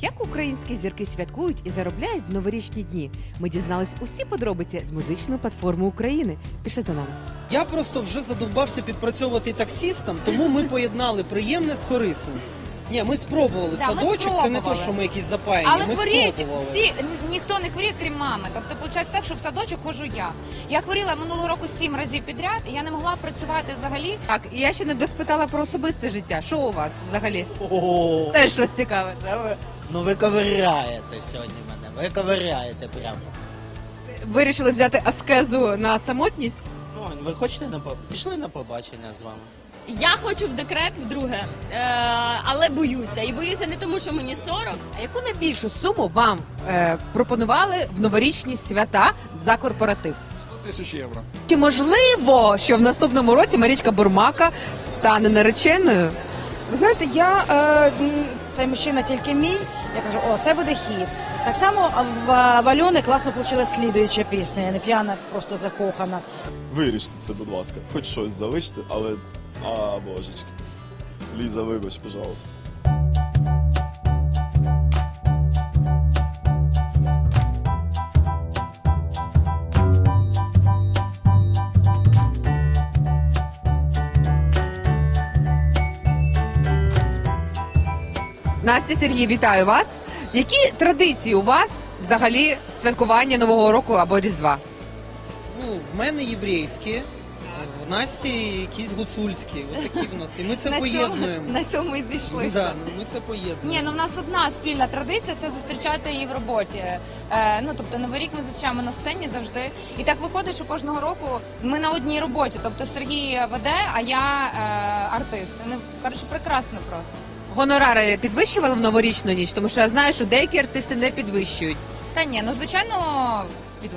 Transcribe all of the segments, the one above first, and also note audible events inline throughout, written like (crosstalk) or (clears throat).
Як українські зірки святкують і заробляють в новорічні дні? Ми дізнались усі подробиці з музичної платформи України. Пішли за нами. Я просто вже задовбався підпрацьовувати таксістом, тому ми поєднали приємне з корисним. Ні, ми спробували Да, ми садочок, це не то, спробували. що ми якісь запаяні. Але ми хворіють спробували. всі, н- ніхто не хворіє, крім мами. Тобто, виходить так, що в садочок ходжу я. Я хворіла минулого року сім разів підряд, і я не могла працювати взагалі. Так, і я ще не доспитала про особисте життя. Що у вас взагалі? О, Теж щось цікаве. це ви, ну ви ковиряєте сьогодні мене. Ви ковиряєте прямо. Вирішили взяти аскезу на самотність. Ну, ви хочете на по- пішли на побачення з вами? Я хочу в декрет вдруге, е, але боюся. І боюся не тому, що мені 40. А яку найбільшу суму вам е, пропонували в новорічні свята за корпоратив? 100 тисяч євро. Чи можливо, що в наступному році Марічка Бурмака стане нареченою? Ви знаєте, я е, м, цей мужчина тільки мій. Я кажу, о, це буде хіт. Так само в, Альони класно вийшла слідуюча пісня. Я не п'яна, просто закохана. Виріште це, будь ласка. Хоч щось залиште, але. А, божечки. Ліза, вибач, пожалуйста. Настя Сергій, вітаю вас. Які традиції у вас взагалі святкування Нового року або Різдва? Ну, в мене єврейські, в Насті якісь гуцульські. Отакі в нас. І ми це на, цьому, поєднуємо. на цьому і зійшлися. Да, ну, ми це поєднуємо. Ні, ну в нас одна спільна традиція це зустрічати її в роботі. Е, ну тобто новий рік ми зустрічаємо на сцені завжди. І так виходить, що кожного року ми на одній роботі. Тобто Сергій веде, а я е, артист. Ну коротше, прекрасно просто. Гонорари підвищували в новорічну ніч, тому що я знаю, що деякі артисти не підвищують. Та ні, ну звичайно,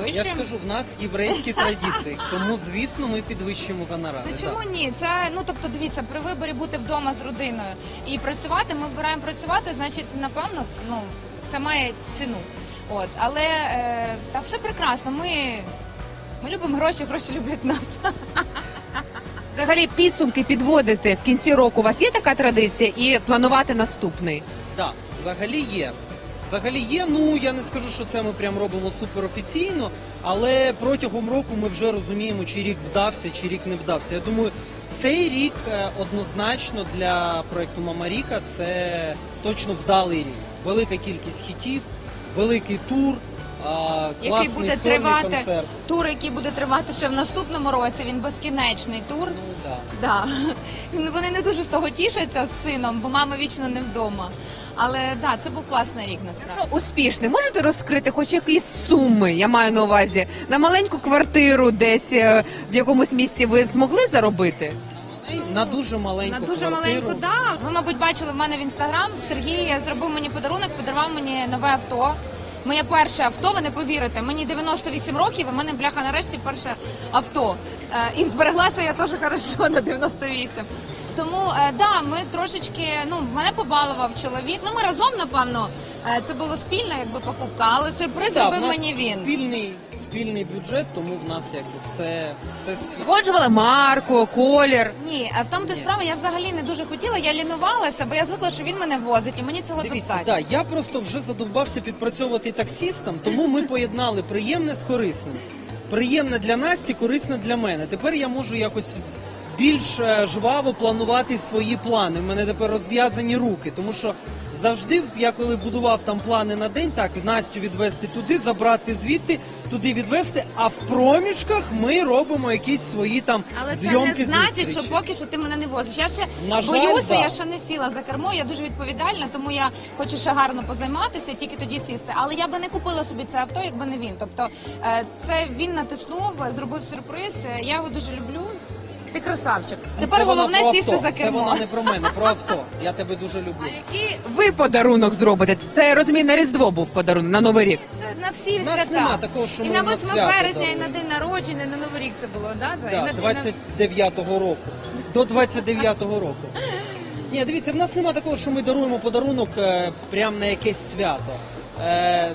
Я ж кажу, в нас єврейські (laughs) традиції, тому звісно ми підвищуємо гонорари. Ну чому ні? Це ну тобто, дивіться, при виборі бути вдома з родиною і працювати. Ми вибираємо працювати, значить, напевно, ну це має ціну. От, але е, та все прекрасно. Ми, ми любимо гроші, гроші люблять нас. (laughs) Взагалі підсумки підводити в кінці року. У вас є така традиція і планувати наступний. Так, взагалі є. Взагалі є. Ну я не скажу, що це ми прям робимо суперофіційно, але протягом року ми вже розуміємо, чи рік вдався, чи рік не вдався. Я думаю, цей рік е, однозначно для проекту Мамаріка це точно вдалий рік. Велика кількість хітів, великий тур, а, Який буде тривати. концерт. Тур, який буде тривати ще в наступному році, він безкінечний тур. Ну да. Да. Вони не дуже з того тішаться з сином, бо мама вічно не вдома. Але да, це був класний рік насправді. Що успішний, можете розкрити хоч якісь суми, я маю на увазі, на маленьку квартиру десь е, в якомусь місці ви змогли заробити? На дуже маленьку На дуже квартиру. маленьку, да. Ви, мабуть, бачили в мене в інстаграм. Сергій зробив мені подарунок, подарував мені нове авто. Моє перше авто, ви не повірите. Мені 98 років, і в мене бляха нарешті перше авто. Е, і збереглася я теж хорошо на 98. Тому е, да, ми трошечки, ну мене побалував чоловік. Ну ми разом, напевно, е, це було спільна якби покупка, але сюрприз зробив мені він. Спільний, спільний бюджет, тому в нас якби все, все Згоджували марку, колір. Ні, а в тому то справа я взагалі не дуже хотіла. Я лінувалася, бо я звикла, що він мене возить, і мені цього Дивіться, достатньо. да, я просто вже задовбався підпрацьовувати таксістом, тому ми поєднали приємне з корисним. Приємне для Насті, корисне для мене. Тепер я можу якось більш е, жваво планувати свої плани. У мене тепер розв'язані руки, тому що завжди я коли будував там плани на день, так Настю відвести туди, забрати звідти, туди відвести. А в проміжках ми робимо якісь свої там Але це зйомки не значить, зустрічі. що поки що ти мене не возиш. Я ще На жаль, боюся, да. я ще не сіла за кермо. Я дуже відповідальна, тому я хочу ще гарно позайматися, тільки тоді сісти. Але я би не купила собі це авто, якби не він. Тобто е, це він натиснув, зробив сюрприз. Е, Я його дуже люблю. Ти красавчик. Тепер Це головне про сісти за Це вона не про мене, про авто. Я тебе дуже люблю. А який ви подарунок зробите? Це я розумію, на Різдво був подарунок, на Новий рік. Це на всі У нас свята. нема такого, що і ми на на 8 свято березня, і на день народження, і на Новий рік це було, да? Це? І на- Да, і 29-го року. До 29-го року. Ні, дивіться, в нас нема такого, що ми даруємо подарунок е, прямо на якесь свято. Е,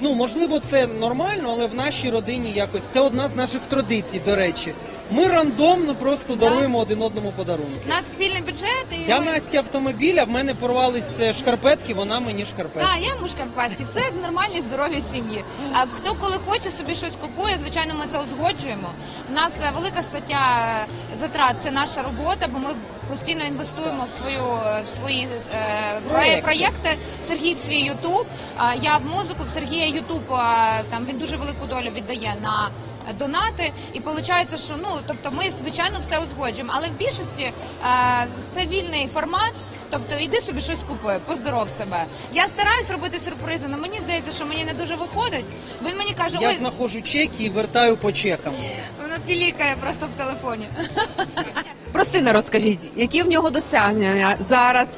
ну, можливо, це нормально, але в нашій родині якось це одна з наших традицій, до речі. Ми рандомно просто даруємо один одному подарунки. У нас спільний бюджет і Я ми- Насті автомобіль, а в мене порвалися шкарпетки, вона мені шкарпетки. Так, я йому шкарпетки, все як в нормальній здоровій сім'ї. А хто коли хоче собі щось купує, звичайно, ми це узгоджуємо. У нас е, велика стаття е, затрат це наша робота, бо ми в- постійно інвестуємо в свою е, в свої е, Проекти. проєкти. Сергій в свій Ютуб. а Я в музику. В Сергія Ютуб там він дуже велику долю віддає на донати. І виходить, що ну тобто ми звичайно все узгоджуємо. Але в більшості е, це вільний формат. Тобто йди собі щось купи, поздоров себе. Я стараюсь робити сюрпризи, але мені здається, що мені не дуже виходить. Він мені каже, Я знаходжу чеки і вертаю по чекам. воно пілікає просто в телефоні. (laughs) Про сина розкажіть, які в нього досягнення зараз?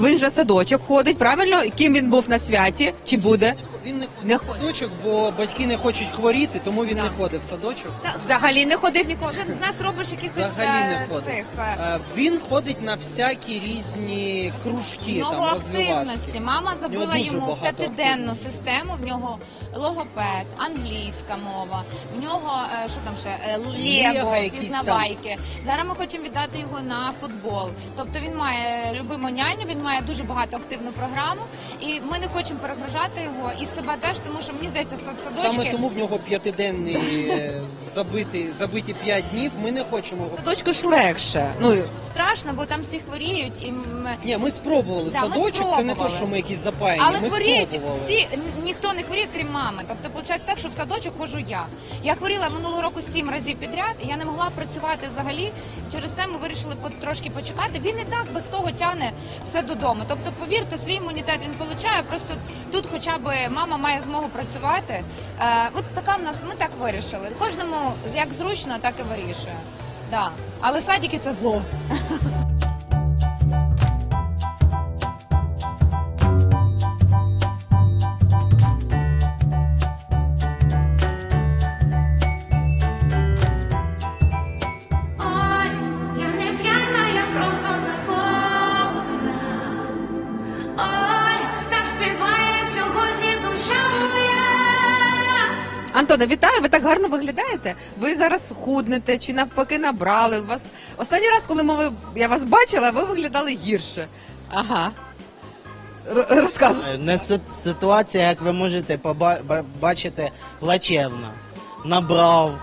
Він же садочок ходить, правильно? Ким він був на святі? Чи буде? Він не Не ходить в садочок, бо батьки не хочуть хворіти, тому він Да. не ходить в садочок. Та Взагалі не ходив ніколи. кожен з нас робиш якихось Взагалі не е, ходить. цих е, Е, Він ходить на всякі різні кружки, там розвивашки. активності. Мама забила дуже йому багато п'ятиденну активності. систему. В нього логопед, англійська мова. В нього е, що там ще Е, Лего якісь пізнавайки. Зараз ми хочемо віддати його на футбол. Тобто він має любиму няню, він має дуже багато активну програму, і ми не хочемо перегружати його і себе теж, тому що мені здається, сад- садочки. Саме тому в нього п'ятиденний е, забитий, забиті п'ять днів. Ми не хочемо. Садочку ж легше. Ну страшно, бо там всі хворіють і м, Ні, ми спробували Да, ми садочок. Це не те, що ми якісь запаяні. Але ми хворіють спробували. всі, ніхто не хворіє, крім мами. Тобто, виходить так, що в садочок ходжу я. Я хворіла минулого року сім разів підряд, і я не могла працювати взагалі. Через це ми вирішили по- трошки почекати. Він і так без того тягне все додому. Тобто, повірте, свій імунітет він получає. Просто тут, хоча б мама має змогу працювати. Е, от така в нас, ми так вирішили. Кожному як зручно, так і вирішує. Да. Але садики це зло. Антоне, вітаю! Ви так гарно виглядаєте. Ви зараз худнете чи навпаки набрали. Вас останній раз, коли ми я вас бачила, ви виглядали гірше. Ага. Розказуй. Е, Не ситуація, як ви можете поба- ба- бачити, плачевна. Набрав,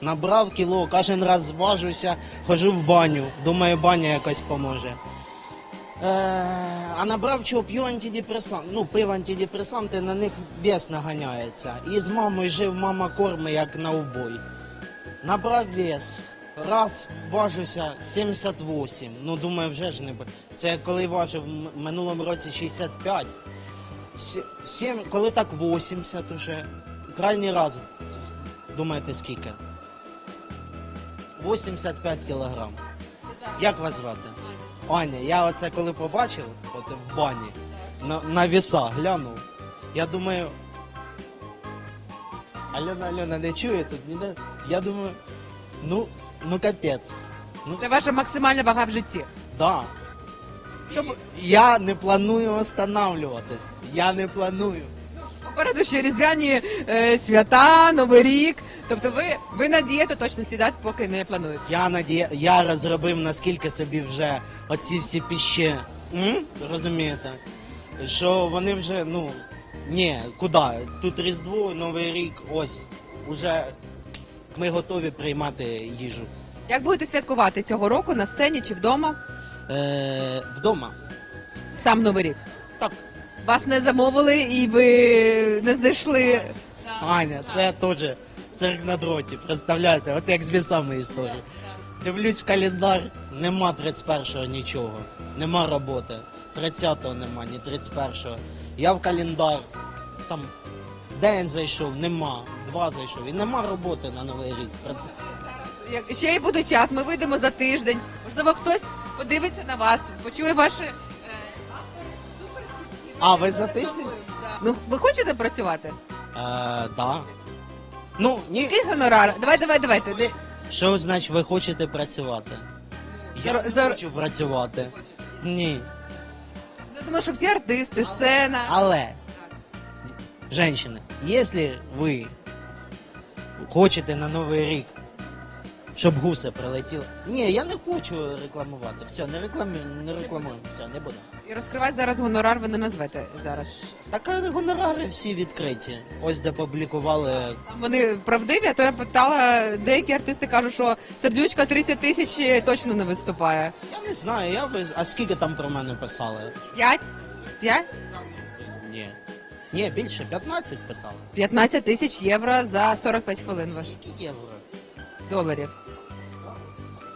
набрав кіло, кожен раз зважуся, хожу в баню. Думаю, баня якось поможе. Е, а набрав чого п'ю антидепресант. Ну, пив антидепресанти, на них вес наганяється. І з мамою жив, мама корми, як на убой. Набрав вес. Раз важуся 78. Ну, думаю, вже ж не Це коли важив м- минулому році 65. Сім, коли так 80 уже. Крайній раз, думаєте, скільки? 85 кілограм. Як вас звати? Аня, я оце коли побачив, от в бані, на, на віса глянув. Я думаю. Альона, Альона, не чує тут ніде. Я думаю, ну, ну капець. Ну, Це ваша максимальна вага в житті. Да. Щоб Я не планую останавливатись. Я не планую. Попереду ще різдвяні е, свята, Новий рік. Тобто ви, ви на дієту точно сідати, поки не плануєте. Я надія... я розробив наскільки собі вже оці всі піщі. М? Розумієте? Що вони вже, ну. Ні, куди? Тут Різдво, Новий рік, ось. Уже ми готові приймати їжу. Як будете святкувати цього року на сцені чи вдома? Е, вдома. Сам Новий рік. Так. Вас не замовили і ви не знайшли. Аня, це теж цирк на дроті. Представляєте, от як з вісами історія. Дивлюсь в календар, нема 31-го нічого, нема роботи. 30-го нема, ні 31-го. Я в календар, там день зайшов, нема, два зайшов, і нема роботи на новий рік. Представ- Як- Ще й буде час, ми вийдемо за тиждень. Можливо, хтось подивиться на вас, почує ваші. А, ви за тиждень? Ну, ви хочете працювати? Е, да. Ну, ні. Який гонорар? Давай, давай, давайте. Що значить ви хочете працювати? Я Зар- не зар- хочу працювати. Ні. Я думаю, що всі артисти, сцена. Але, женщины, если вы хочете на Новий рік щоб гуси прилетіли. Ні, я не хочу рекламувати. Все, не рекламую, не рекламуємо. Все, не буду. І розкривати зараз гонорар ви не назвете зараз. Так а гонорари всі відкриті. Ось де публікували. Там Вони правдиві, а то я питала, деякі артисти кажуть, що сердючка 30 тисяч точно не виступає. Я не знаю, я би. А скільки там про мене писали? П'ять? П'ять? Ні. Ні, більше 15 писали. 15 тисяч євро за 45 хвилин ваш Які євро? доларів.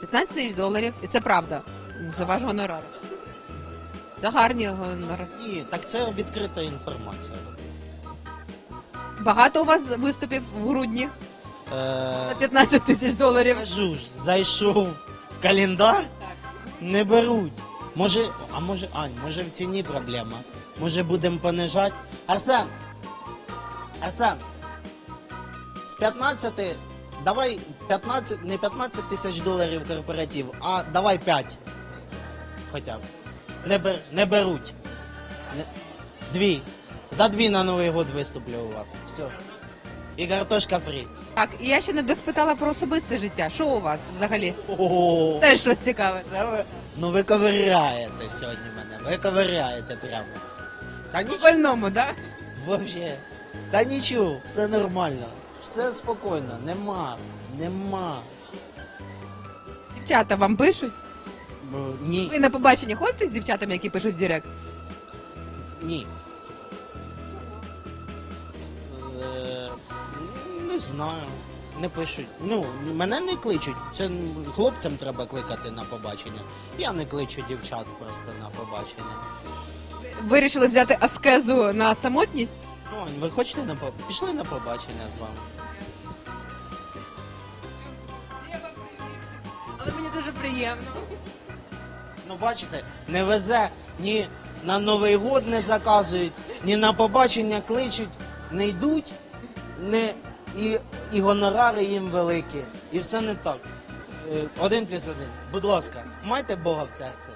15 тисяч доларів, і це правда. За ваш гонорар. Це гарні гонорари. Ні, так це відкрита інформація. Багато у вас виступів в грудні Е, за 15 тисяч доларів. Кажу ж, зайшов в календар, не беруть. Може, а може, Ань, може в ціні проблема. Може будемо понижати. Арсен! Арсен! З 15, давай 15, не 15 тисяч доларів корпоратив, а давай 5. Хоча б. Не, бер, не беруть. Не, дві. За дві на Новий год виступлю у вас. Все. І картошка фрі. Так, і я ще не доспитала про особисте життя. Що у вас взагалі? О, Теж щось цікаве. Це ви, ну ви ковиряєте сьогодні мене. Ви ковиряєте прямо. Та По нічого, больному, да? вообще. Та нічого, все нормально. Все спокійно, нема, нема. Дівчата вам пишуть? Ні, Ви на побачення ходите з дівчатами, які пишуть в Директ? ні. Е, Не знаю. Не пишуть. Ну, мене не кличуть. Це хлопцям треба кликати на побачення. Я не кличу дівчат просто на побачення. Вирішили взяти аскезу на самотність? Ну, ви хочете на по... пішли на побачення з вами? Але мені дуже приємно. Ну, бачите, не везе ні на Новий год не заказують, ні на побачення кличуть, не йдуть, не... І, і гонорари їм великі. І все не так. Е, Один плюс один. Будь ласка, майте Бога в серці.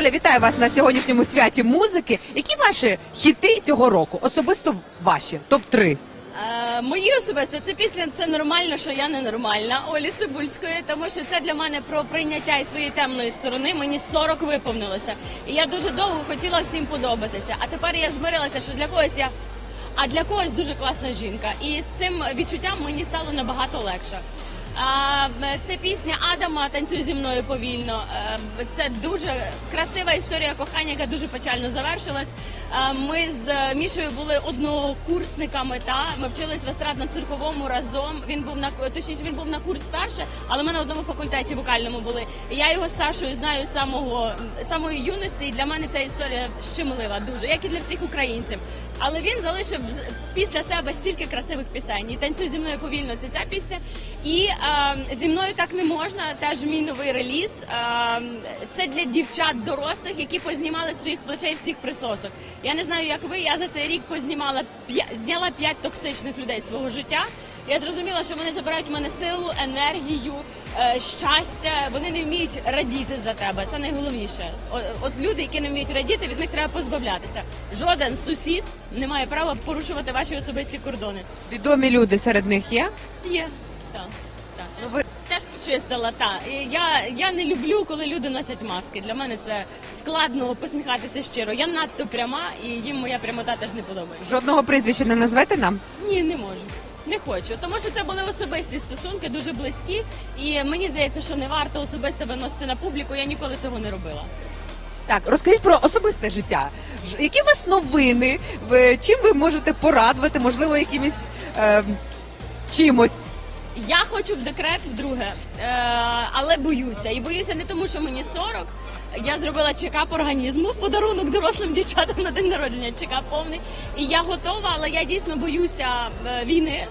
Оля, вітаю вас на сьогоднішньому святі музики. Які ваші хіти цього року? Особисто ваші, топ-3. Е, мої особисто це пісня це нормально, що я ненормальна Олі Цибульської, тому що це для мене про прийняття і своєї темної сторони. Мені 40 виповнилося. І я дуже довго хотіла всім подобатися. А тепер я змирилася, що для когось я. А для когось дуже класна жінка. І з цим відчуттям мені стало набагато легше. Це пісня Адама Танцюй зі мною повільно. Е, Це дуже красива історія кохання, яка дуже печально завершилась. Е, Ми з Мішою були однокурсниками. Та ми вчились в естрадно-цирковому разом. Він був на точніше, він був на курс старше, але ми на одному факультеті вокальному були. Я його з Сашою знаю з самого самої юності. І для мене ця історія щемлива дуже, як і для всіх українців. Але він залишив після себе стільки красивих пісень. І танцюй зі мною повільно. Це ця пісня. І зі мною так не можна. Теж мій новий реліз. Е, це для дівчат дорослих, які познімали своїх плечей всіх присосок. Я не знаю, як ви. Я за цей рік познімала зняла п'ять токсичних людей свого життя. Я зрозуміла, що вони забирають в мене силу, енергію, е, щастя. Вони не вміють радіти за тебе. Це найголовніше. От люди, які не вміють радіти, від них треба позбавлятися. Жоден сусід не має права порушувати ваші особисті кордони. Відомі люди серед них є. Є так. Почистила, та я, я не люблю, коли люди носять маски. Для мене це складно посміхатися щиро. Я надто пряма, і їм моя прямота теж не подобається. жодного прізвища не назвете нам? Ні, не можу. Не хочу, тому що це були особисті стосунки, дуже близькі, і мені здається, що не варто особисто виносити на публіку. Я ніколи цього не робила. Так, розкажіть про особисте життя. Які у вас новини? Ви, чим ви можете порадувати? Можливо, якимось е, чимось Я хочу в декрет вдруге, е, але боюся. І боюся не тому, що мені 40. Я зробила чекап організму в подарунок дорослим дівчатам на день народження. Чекап повний. І я готова, але я дійсно боюся е, війни,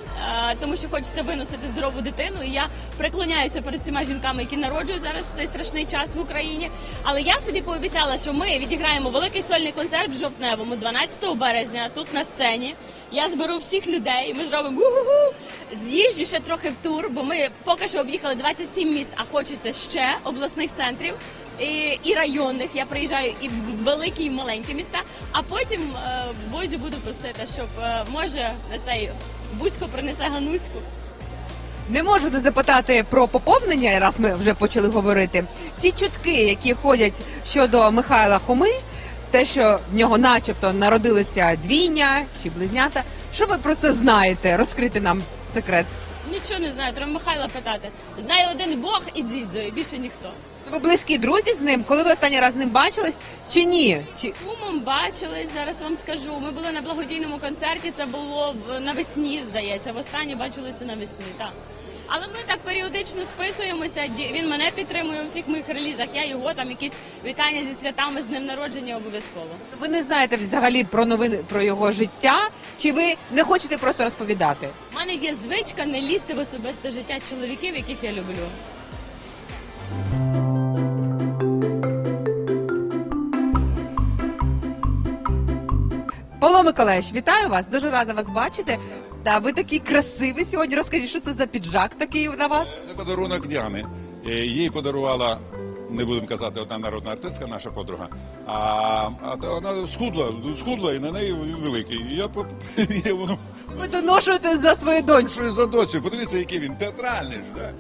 е, тому що хочеться виносити здорову дитину. І я преклоняюся перед цими жінками, які народжують зараз в цей страшний час в Україні. Але я собі пообіцяла, що ми відіграємо великий сольний концерт в жовтневому, 12 березня, тут на сцені. Я зберу всіх людей. Ми зробимо гу-гу-гу. З'їжджу ще трохи в тур, бо ми поки що об'їхали 27 міст, а хочеться ще обласних центрів. І, і районних я приїжджаю і в великі, і в маленькі міста. А потім е, Возю буду просити, щоб е, може на цей бузько принесе гануську. Не можу не запитати про поповнення, раз ми вже почали говорити. Ці чутки, які ходять щодо Михайла Хоми, те, що в нього начебто народилися двійня чи близнята. Що ви про це знаєте? Розкрити нам секрет. Нічого не знаю, треба Михайла питати. Знає один Бог і Дзідзо, і більше ніхто. Ви близькі друзі з ним? Коли ви останній раз з ним бачились? Чи ні? Чи Кумом бачились, зараз вам скажу. Ми були на благодійному концерті. Це було в навесні, здається. Востаннє бачилися навесні. Так. Але ми так періодично списуємося. Ді- Він мене підтримує у всіх моїх релізах. Я його там якісь вітання зі святами з днем народження обов'язково. ви не знаєте взагалі про новини про його життя? Чи ви не хочете просто розповідати? У мене є звичка не лізти в особисте життя чоловіків, яких я люблю. Павло Миколаївич, вітаю вас. Дуже рада вас бачити. Та ви такий красивий сьогодні. Розкажіть, що це за піджак такий на вас? Це подарунок Діани. Е, Їй подарувала, не будемо казати, одна народна артистка, наша подруга. А, а та вона схудла, схудла і на неї він великий. І я по- (laughs) я воно Ви доношуєте за свою доньку. що за доцю. Подивіться, який він театральний ж, да?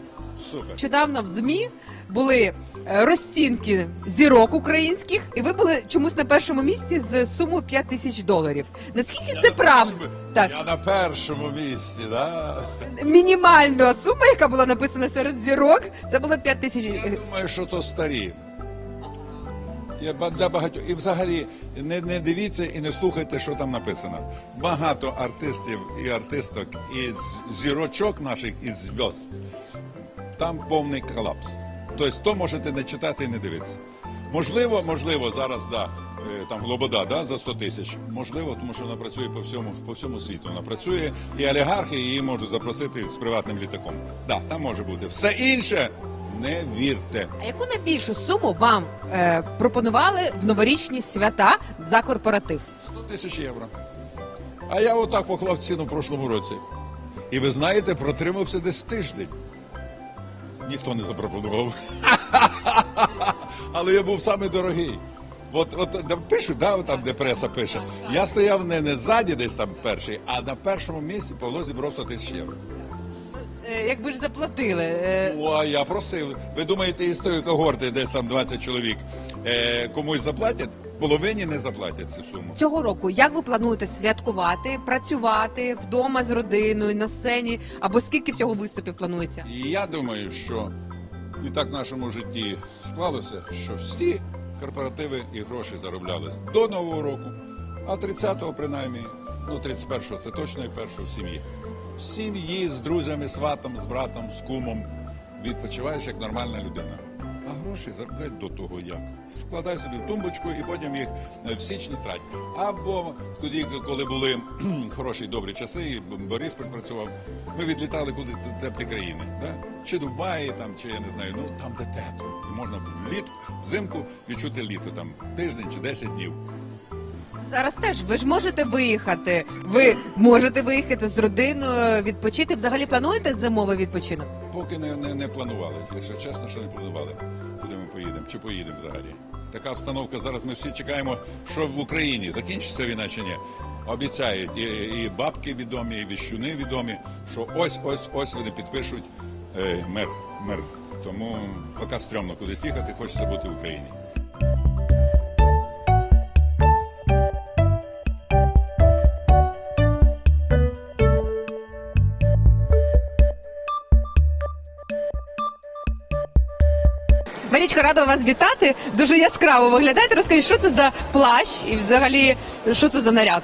Супер. Нещодавно в ЗМІ були е, розцінки зірок українських, і ви були чомусь на першому місці з сумою 5 тисяч доларів. Наскільки це правда? Так, Я на першому місці, да? мінімальна сума, яка була написана серед зірок, це було 5 тисяч. Я думаю, що то старі. Я для багатьох. І взагалі не, не дивіться і не слухайте, що там написано. Багато артистів і артисток, і зірочок наших, і зв'язд. Там повний колапс. Тобто, то можете не читати і не дивитися. Можливо, можливо, зараз да, е, там Глобода да, за 100 тисяч. Можливо, тому що вона працює по всьому, по всьому світу. Вона працює, і олігархи її можуть запросити з приватним літаком. Да, там може бути. Все інше не вірте. А яку найбільшу суму вам е, пропонували в новорічні свята за корпоратив? 100 тисяч євро. А я отак поклав ціну в прошлому році. І ви знаєте, протримався десь тиждень. Ніхто не запропонував. (laughs) Але я був самий дорогий. От, от де пишуть, да, там, де преса пише. Я стояв не, не ззаді, десь там перший, а на першому місці Павло зібрав 100 тисяч євро. Е, якби ж заплатили. Е, О, а я просив. Ви думаєте, із тої когорти, десь там 20 чоловік, е, комусь заплатять? Половині не заплатять цю суму. Цього року як ви плануєте святкувати, працювати вдома з родиною на сцені? Або скільки всього виступів планується? І я думаю, що і так в нашому житті склалося, що всі корпоративи і гроші зароблялись до Нового року, а 30-го принаймні, ну 31-го це точно і першого в сім'ї. В сім'ї з друзями, сватом, з братом, з кумом відпочиваєш як нормальна людина. Гроші заробляють до того як. Складай собі в тумбочку і потім їх е, в січні трать. Або тоді, коли були (clears throat) хороші добрі часи, і Борисполь працював, ми відлітали куди теплі країни. Да? Чи Дубаї, там, чи я не знаю, ну там, де тепло. І можна влітку, взимку відчути літо, там тиждень чи 10 днів. Зараз теж ви ж можете виїхати. Ви можете виїхати з родиною, відпочити. Взагалі плануєте зимовий відпочинок? Поки не, не, не планували, якщо чесно, що не планували, куди ми поїдемо, чи поїдемо взагалі. Така обстановка зараз. Ми всі чекаємо, що в Україні закінчиться війна чи ні. Обіцяють і, і бабки відомі, і віщуни відомі, що ось ось ось вони підпишуть е, мир, мир. Тому поки стрьомно кудись їхати, хочеться бути в Україні. Рада вас вітати. Дуже яскраво виглядаєте. Розкажіть, що це за плащ і взагалі що це за наряд?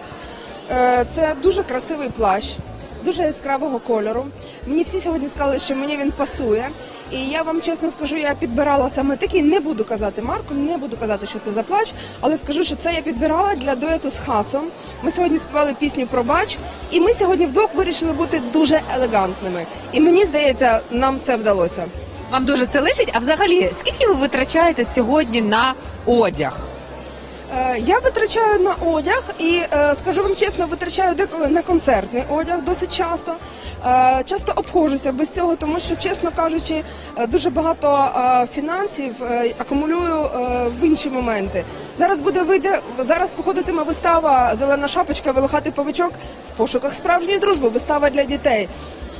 Е, Це дуже красивий плащ. дуже яскравого кольору. Мені всі сьогодні сказали, що мені він пасує. І я вам чесно скажу, я підбирала саме такий. Не буду казати марку, не буду казати, що це за плащ, але скажу, що це я підбирала для дуету з хасом. Ми сьогодні співали пісню Пробач, і ми сьогодні вдвох вирішили бути дуже елегантними. І мені здається, нам це вдалося. Вам дуже це лишить. А взагалі, скільки ви витрачаєте сьогодні на одяг? Е, Я витрачаю на одяг і е, скажу вам чесно, витрачаю деколи на концертний одяг досить часто. Е, Часто обходжуся без цього, тому що, чесно кажучи, дуже багато фінансів акумулюю в інші моменти. Зараз буде вийде зараз виходитиме вистава Зелена шапочка, волохатий павичок в пошуках справжньої дружби. Вистава для дітей.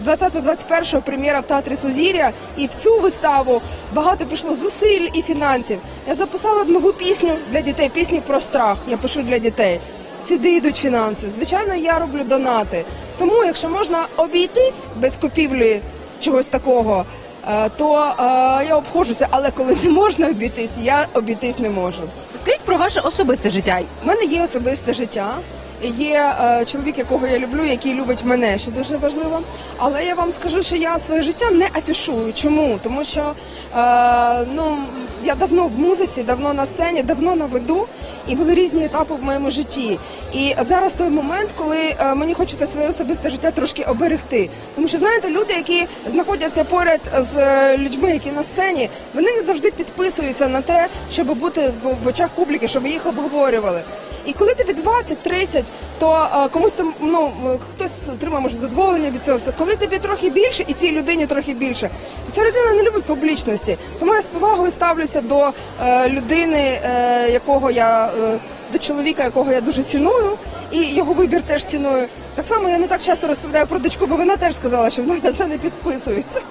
20-21 прем'єра в театрі Сузір'я, і в цю виставу багато пішло зусиль і фінансів. Я записала нову пісню для дітей, пісню про страх. Я пишу для дітей. Сюди йдуть фінанси. Звичайно, я роблю донати. Тому, якщо можна обійтись без купівлі чогось такого, е, то е, я обходжуся. Але коли не можна обійтись, я обійтись не можу. Скажіть про ваше особисте життя. У мене є особисте життя. Є е, чоловік, якого я люблю, який любить мене, що дуже важливо. Але я вам скажу, що я своє життя не афішую. Чому? Тому що е, ну я давно в музиці, давно на сцені, давно на виду, і були різні етапи в моєму житті. І зараз той момент, коли е, мені хочеться своє особисте життя трошки оберегти. Тому що знаєте, люди, які знаходяться поряд з людьми, які на сцені, вони не завжди підписуються на те, щоб бути в очах публіки, щоб їх обговорювали. І коли тобі 20-30, то е, комусь це ну хтось отримає може задоволення від цього. всього. Коли тобі трохи більше, і цій людині трохи більше, ця людина не любить публічності. Тому я з повагою ставлюся до е, людини, е, якого я е, до чоловіка, якого я дуже ціную, і його вибір теж ціную. Так само я не так часто розповідаю про дочку, бо вона теж сказала, що вона на це не підписується.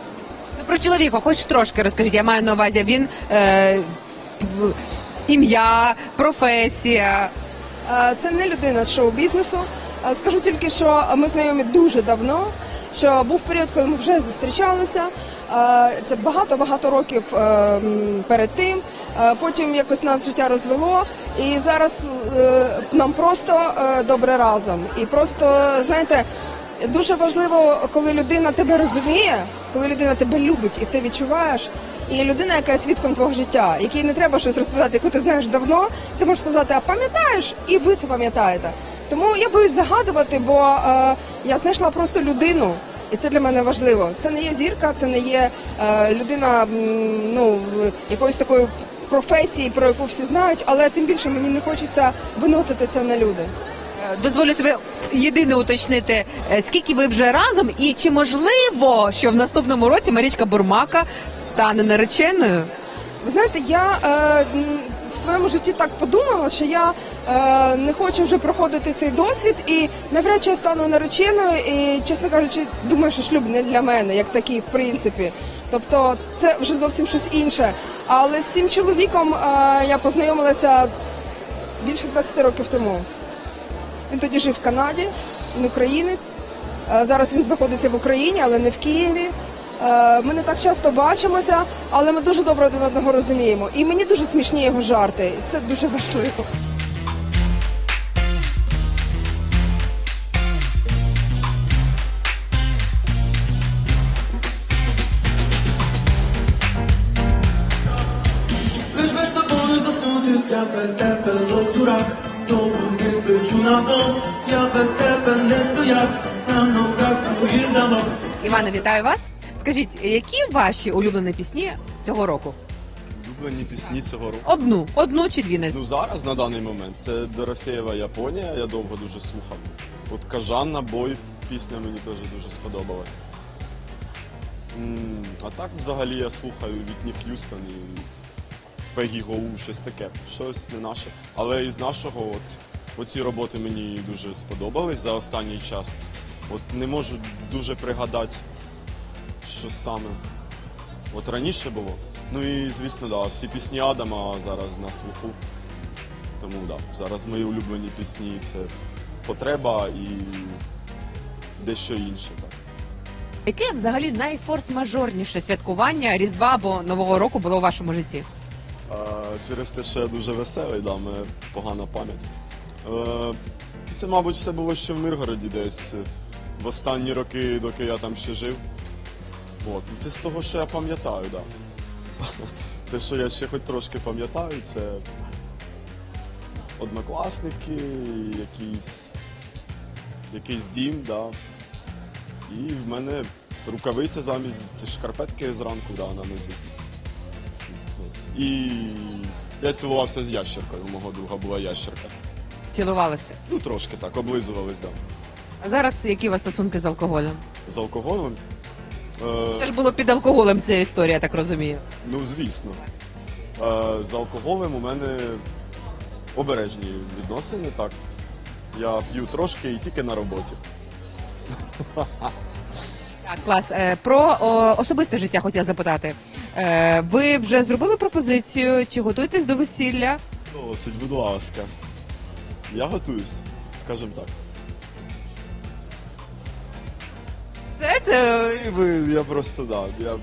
Ну про чоловіка, хоч трошки розкажіть. Я маю на увазі, він е, ім'я, професія. Е, Це не людина з шоу-бізнесу. Е, Скажу тільки, що ми знайомі дуже давно. Що був період, коли ми вже зустрічалися. Е, Це багато-багато років перед тим. Потім якось нас життя розвело, і зараз нам просто добре разом. І просто знаєте, дуже важливо, коли людина тебе розуміє, коли людина тебе любить і це відчуваєш. І людина, яка є свідком твого життя, якій не треба щось розповідати, яку ти знаєш давно, ти можеш сказати, а пам'ятаєш, і ви це пам'ятаєте. Тому я боюсь загадувати, бо е, я знайшла просто людину, і це для мене важливо. Це не є зірка, це не є е, людина ну, якоїсь такої професії, про яку всі знають, але тим більше мені не хочеться виносити це на люди. Дозволю себе єдине уточнити, е, скільки ви вже разом, і чи можливо, що в наступному році Марічка Бурмака стане нареченою? Ви знаєте, я е, в своєму житті так подумала, що я е, не хочу вже проходити цей досвід, і навряд чи я стану нареченою, і чесно кажучи, думаю, що шлюб не для мене, як такий, в принципі. Тобто це вже зовсім щось інше. Але з цим чоловіком е, я познайомилася більше 20 років тому. Він тоді жив в Канаді, він українець. Е, Зараз він знаходиться в Україні, але не в Києві. Е, Ми не так часто бачимося, але ми дуже добре один одного розуміємо. І мені дуже смішні його жарти. Це дуже важливо. Я без тебе не стояк, на ногах своїх давно. Іване, вітаю вас. Скажіть, які ваші улюблені пісні цього року? Улюблені пісні цього року. Одну, одну чи дві не Ну зараз на даний момент це Дорофеєва Японія, я довго дуже слухав. От Кажанна бой пісня мені теж дуже сподобалась. М, А так взагалі я слухаю Вітні Х'юстон і Пегі Гоу, щось таке. Щось не наше. Але із нашого, от оці роботи мені дуже сподобались за останній час. От не можу дуже пригадати, що саме. От раніше було. Ну і звісно, да, всі пісні Адама зараз на слуху. Тому да, зараз мої улюблені пісні це потреба і дещо інше. Так. Яке взагалі найфорс-мажорніше святкування Різдва або Нового року було у вашому житті? А, через те, що я дуже веселий, да, мене погана пам'ять. Е, це, мабуть, все було ще в Миргороді десь. в останні роки, доки я там ще жив. От. ну, Це з того, що я пам'ятаю, так. Да. (laughs) Те, що я ще хоч трошки пам'ятаю, це однокласники, якийсь, якийсь дім, да. І в мене рукавиця замість шкарпетки зранку да, на нозі. І я цілувався з ящеркою. У мого друга була ящерка. Цілувалися. Ну, трошки так, облизувались, да. А зараз які у вас стосунки з алкоголем? З алкоголем. Це Е, ж було під алкоголем ця історія, я так розумію. ну, звісно. Е, з алкоголем у мене обережні відносини, так. Я п'ю трошки і тільки на роботі. Так, клас. Е, Про о, особисте життя хотіла запитати. Е, Ви вже зробили пропозицію? Чи готуєтесь до весілля? Досить, будь ласка. Я готуюсь, скажімо так. Все це ви, я просто да. Я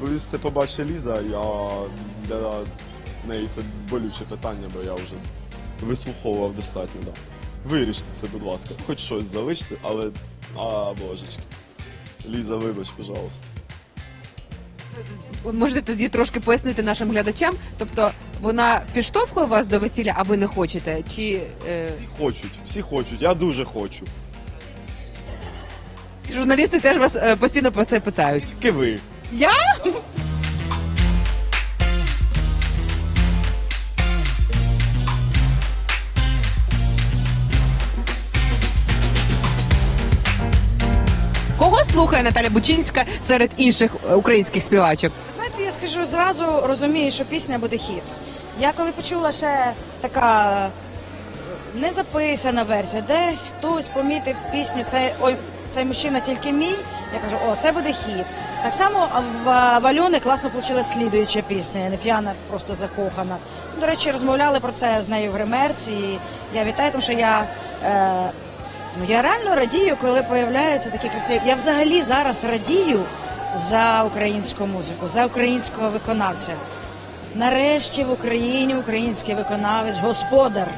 боюсь, це побачить Ліза, я для неї це болюче питання, бо я вже вислуховував достатньо, да. Виріште це, будь ласка. Хоч щось залиште, але. А, божечки. Ліза, вибач, пожалуйста. можете тоді трошки пояснити нашим глядачам. Тобто вона підштовхує вас до весілля, а ви не хочете? Чи е, Всі хочуть, всі хочуть, я дуже хочу. журналісти теж вас е, постійно про це питають? Тільки ви. Я? Кого слухає Наталя Бучинська серед інших е, українських співачок? Знаєте, я скажу зразу розумію, що пісня буде хіт. Я коли почула ще така незаписана версія, десь хтось помітив пісню, це ой, цей мужчина тільки мій. Я кажу, о, це буде хіт. Так само в Альони класно вийшла слідуюча пісня. Я не п'яна, просто закохана. До речі, розмовляли про це з нею в гримерці. І я вітаю, тому що я. Е, Ну я реально радію, коли появляються такі красиві. Я взагалі зараз радію за українську музику, за українського виконавця. Нарешті в Україні український виконавець, господар.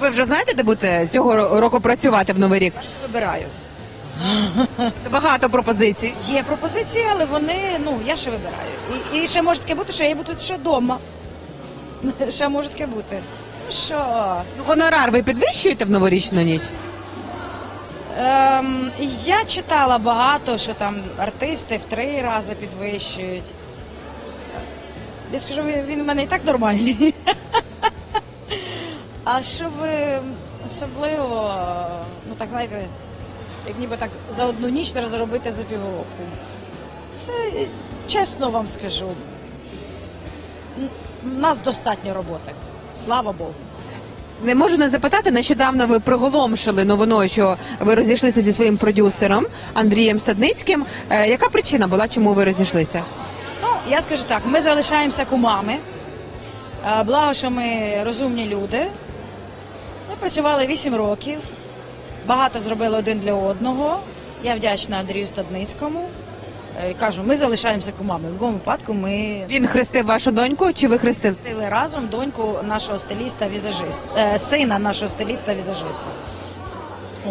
Ви вже знаєте, де будете цього року працювати в новий рік? Я ще вибираю. Багато пропозицій. Є пропозиції, але вони, ну, я ще вибираю. І, і ще може таке бути, що я буду ще вдома. (laughs) Ще може таке бути. Ну що? Ну, гонорар ви підвищуєте в новорічну ніч? Ем, я читала багато, що там артисти в три рази підвищують. Я скажу, він, у мене і так нормальний. А щоб е, особливо, ну так знаєте, як ніби так за одну ніч треба заробити за півроку. Це чесно вам скажу. Нас достатньо роботи. Слава Богу. Не можу не запитати, нещодавно ви приголомшили новиною, що ви розійшлися зі своїм продюсером Андрієм Стадницьким. Е, яка причина була, чому ви розійшлися? Я скажу так, ми залишаємося кумами. Е, Благо, що ми розумні люди. Ми працювали 8 років, багато зробили один для одного. Я вдячна Андрію Стадницькому. Е, Кажу, ми залишаємося кумами. В будь-якому випадку ми Він хрестив вашу доньку, чи ви хрестили? Стили разом доньку нашого стиліста візажиста, е, сина нашого стиліста візажиста.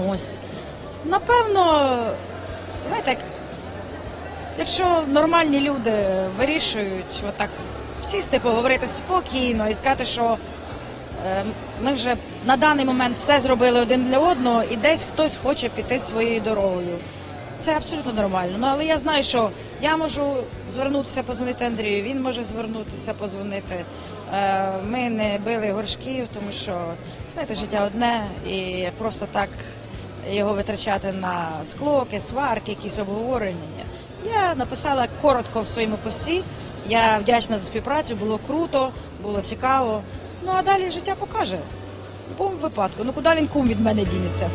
Ось. Напевно, знаєте, якщо нормальні люди вирішують отак сісти, поговорити спокійно і сказати, що е, ми вже на даний момент все зробили один для одного, і десь хтось хоче піти своєю дорогою. Це абсолютно нормально. Ну але я знаю, що я можу звернутися, позвонити Андрію. Він може звернутися, позвонити. Е, Ми не били горшків, тому що знаєте, життя одне, і просто так його витрачати на склоки, сварки, якісь обговорення. Я написала коротко в своєму пості. Я вдячна за співпрацю, було круто, було цікаво. Ну а далі життя покаже. В будь-якому випадку. Ну куди він кум від мене дінеться?